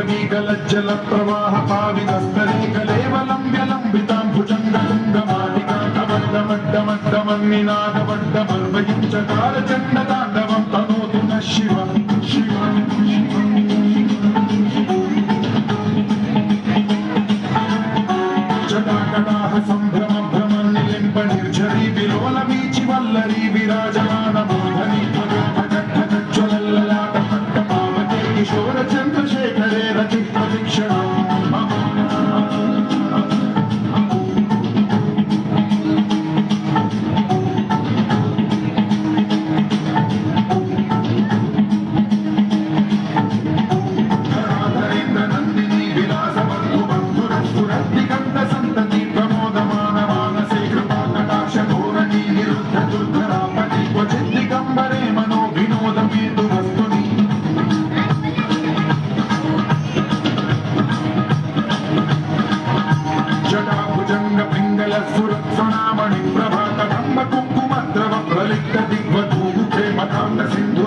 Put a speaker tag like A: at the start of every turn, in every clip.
A: प्रवाहपाविदस्तरेकलेवलम्ब्यलम्बितां भुजङ्गलिङ्गमालिकाकमण्डमड्डमड्डमन्निनादमड्डमन्वयुञ्चकारचण्डताण्डव దిగంబరే మనో వినోదమేదు వస్తుంది జటాభుజంగ పింగళ సురక్షణామణి ప్రభాత కంబ కుంకుమ ద్రవ ప్రలిప్త దిగ్వధూ ప్రేమకాండ సింధు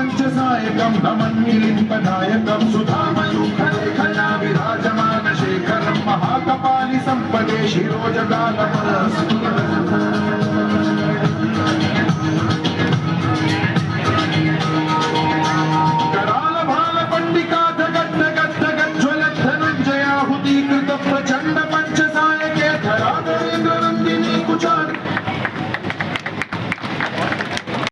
A: ప్రపంచసాయకం దమన్నిలింబదాయకం సుధామయూఖలేఖలా విరాజమాన శేఖరం మహాకపాలి సంపదే శిరోజగాల